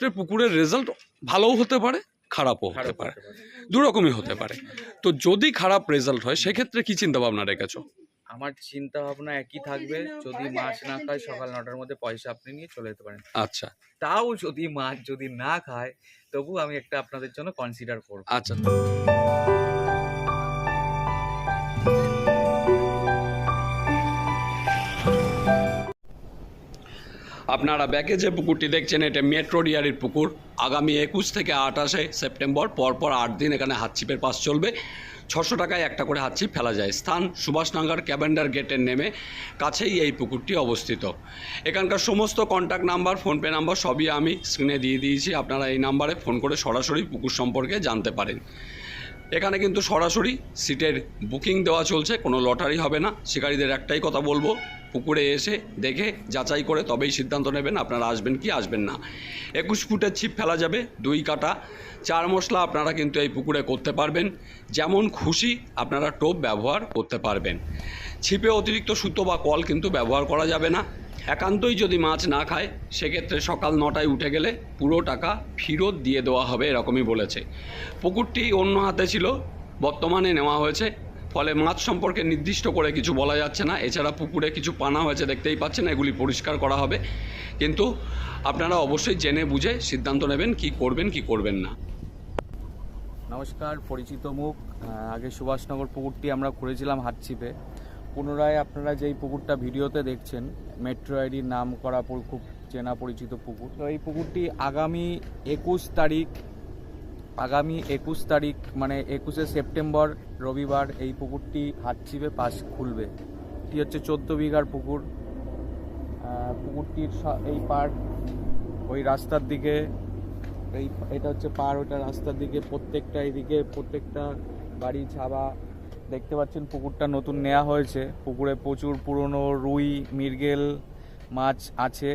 সেক্ষেত্রে পুকুরের রেজাল্ট ভালোও হতে পারে খারাপও হতে পারে। হতে পারে। দু রকমই হতে পারে। তো যদি খারাপ রেজাল্ট হয় সেক্ষেত্রে কি চিন্তা ভাবনা রেখেছো? আমার চিন্তা ভাবনা একই থাকবে। যদি মাছ না খায় সকাল নটার মধ্যে পয়সা আপনি নিয়ে চলে যেতে পারেন। আচ্ছা। তাও যদি মাছ যদি না খায় তবু আমি একটা আপনাদের জন্য কনসিডার করব। আচ্ছা। আপনারা ব্যাকে যে পুকুরটি দেখছেন, এটা মেট্রো ডিয়ারির পুকুর। আগামী একুশ থেকে আঠাশে সেপ্টেম্বর, পরপর আট দিন এখানে হাতছিপের পাস চলবে। ছশো টাকায় একটা করে হাতছিপ ফেলা যায়। স্থান সুভাষনগর ক্যাবেন্ডার গেটের নেমে কাছেই এই পুকুরটি অবস্থিত। এখানকার সমস্ত কন্ট্যাক্ট নাম্বার ফোনপে নাম্বার সবই আমি স্ক্রিনে দিয়ে দিয়েছি। আপনারা এই নাম্বারে ফোন করে সরাসরি পুকুর সম্পর্কে জানতে পারেন। এখানে কিন্তু সরাসরি সিটের বুকিং দেওয়া চলছে। কোনো লটারি হবে না। শিকারীদের একটাই কথা বলব পুকুরে এসে দেখে যাচাই করে তবেই সিদ্ধান্ত নেবেন আপনারা আসবেন কি আসবেন না। একুশ ফুটের ছিপ ফেলা যাবে, দুই কাটা। চার মশলা আপনারা কিন্তু এই পুকুরে করতে পারবেন। যেমন খুশি আপনারা টোপ ব্যবহার করতে পারবেন। ছিপে অতিরিক্ত সুতো বা কল কিন্তু ব্যবহার করা যাবে না। একান্তই যদি মাছ না খায়, সেক্ষেত্রে সকাল নটায় উঠে গেলে পুরো টাকা ফেরত দিয়ে দেওয়া হবে এরকমই বলেছে। পুকুরটি অন্য হাতে ছিল, বর্তমানে নেওয়া হয়েছে। ফলে মাছ সম্পর্কে নির্দিষ্ট করে কিছু বলা যাচ্ছে না। এছাড়া পুকুরে কিছু পানা হয়েছে, দেখতেই পাচ্ছেন, এগুলি পরিষ্কার করা হবে। কিন্তু আপনারা অবশ্যই জেনে বুঝে সিদ্ধান্ত নেবেন কি করবেন কি করবেন না। নমস্কার, পরিচিত মুখ। আগে সুভাষনগর পুকুরটি আমরা করেছিলাম হাতছিপে পুনরায় আপনারা যেই পুকুরটা ভিডিওতে দেখছেন, মেট্রো আইডির নাম করা খুব চেনা পরিচিত পুকুর। তো এই পুকুরটি আগামী একুশ তারিখ আগামী একুশ তারিখ মানে একুশে সেপ্টেম্বর রবিবার এই পুকুরটি হাতছিপে পাশ খুলবে। এটি হচ্ছে চোদ্দ বিঘার পুকুর। পুকুরটির এই পার ওই রাস্তার দিকে, এই এটা হচ্ছে পার ওটা রাস্তার দিকে, প্রত্যেকটা এদিকে প্রত্যেকটা বাড়ি ছাবা দেখতে পাচ্ছেন পুকুরটা নতুন নেওয়া হয়েছে। পুকুরে প্রচুর পুরনো রুই, মৃগেল মাছ আছে।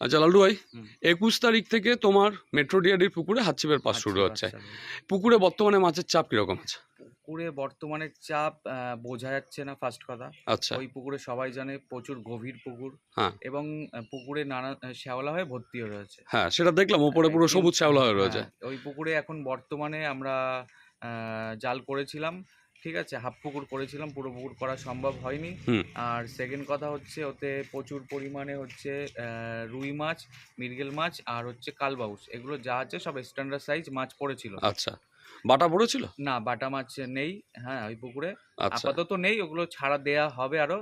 আচ্ছা লালটু ভাই একুশ তারিখ থেকে তোমার মেট্রো ডিআরডির পুকুরে হাচ্ছিপের পাস শুরু হচ্ছে। পুকুরে বর্তমানে মাছের চাপ কীরকম আছে? পুকুরে বর্তমানে চাপ বোঝা যাচ্ছে না ফার্স্ট কথা। আচ্ছা। ওই পুকুরে সবাই জানে প্রচুর গভীর পুকুর হ্যাঁ। এবং পুকুরে নানা শ্যাওলা হয়ে ভর্তি হয়ে রয়েছে। হ্যাঁ সেটা দেখলাম ওপরে পুরো সবুজ শ্যাওলা হয়ে রয়েছে। হ্যাঁ, ওই পুকুরে এখন বর্তমানে আমরা আহ, জাল করেছিলাম। ঠিক আছে হাফ পুকুর করেছিলাম পুরো পুকুর করা সম্ভব হয়নি। আর সেকেন্ড কথা হচ্ছে ওতে প্রচুর পরিমাণে হচ্ছে রুই মাছ মৃগেল মাছ আর হচ্ছে কালবাউস। এগুলো যা আছে সব স্ট্যান্ডার্ড সাইজ মাছ পড়েছিল। আচ্ছা। বাটা পড়েছিল? না বাটা মাছ নেই হ্যাঁ ওই পুকুরে। আচ্ছা। আপাতত নেই ওগুলো ছাড়া দেয়া হবে আরও।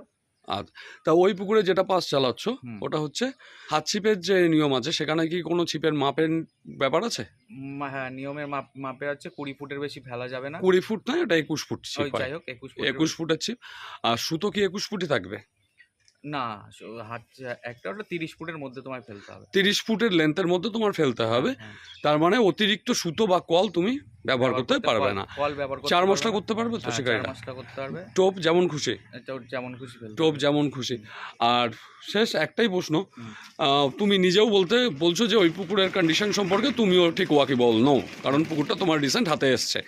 তা ওই পুকুরে যেটা পাস চালাচ্ছ ওটা হচ্ছে হাত ছিপের যে নিয়ম আছে সেখানে কি কোনো ছিপের মাপের ব্যাপার আছে? হ্যাঁ নিয়মের মাপ মাপে আছে কুড়ি ফুটের বেশি ফেলা যাবে না। কুড়ি ফুট নয় ওটা একুশ ফুট ছিপ যাই হোক একুশ ফুটের একুশ ফুটের ছিপ। আর সুতো কি একুশ ফুটই থাকবে? না হাত একটা ওটা তিরিশ ফুটের মধ্যে তোমায় ফেলতে হবে। তিরিশ ফুটের লেন্থের মধ্যে তোমার ফেলতে হবে। হ্যাঁ, তার মানে অতিরিক্ত সুতো বা কল তুমি ব্যবহার করতে পারবে না। কল ব্যবহার করতে চার মশলা করতে পারবে তো হ্যাঁ, শিকারীরা মশলা করতে পারবে। টোপ যেমন খুশি। যেমন খুশি টোপ যেমন খুশি। আর শেষ একটাই প্রশ্ন। তুমি নিজেও বলতে বলছো যে ওই পুকুরের কন্ডিশন সম্পর্কে তুমিও ঠিক ওয়াকিবল নও। কারণ পুকুরটা তোমার রিসেন্ট হাতে এসছে।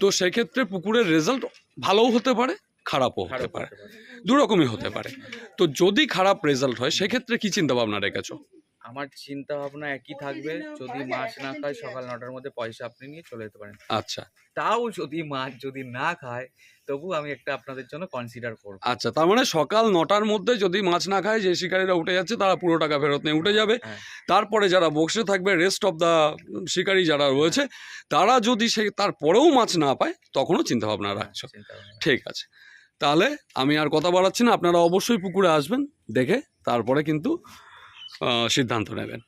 তো সেক্ষেত্রে পুকুরের রেজাল্ট ভালোও হতে পারে খারাপও হতে পারে। হতে পারে। দু রকমই হতে পারে। তো যদি খারাপ রেজাল্ট হয় সেক্ষেত্রে কি চিন্তা ভাবনা রেখেছো? আমার চিন্তা ভাবনা একই থাকবে। যদি মাছ না খায় সকাল নটার মধ্যে পয়সা আপনি নিয়ে চলে যেতে পারেন। আচ্ছা। তাও যদি মাছ যদি না খায় তবু আমি একটা আপনাদের জন্য কনসিডার করব। আচ্ছা তার মানে সকাল নটার মধ্যে যদি মাছ না খায় যে শিকারীরা উঠে যাচ্ছে তারা পুরো টাকা ফেরত নিয়ে উঠে যাবে। হ্যাঁ। তারপরে যারা বসে থাকবে রেস্ট অফ দ্য শিকারী যারা রয়েছে তারা যদি সে তারপরেও মাছ না পায় তখনও চিন্তা ভাবনা রাখছো। চিন্তা ঠিক আছে। তাহলে আমি আর কথা বাড়াচ্ছি না আপনারা অবশ্যই পুকুরে আসবেন দেখে তারপরে কিন্তু সিদ্ধান্ত নেবেন।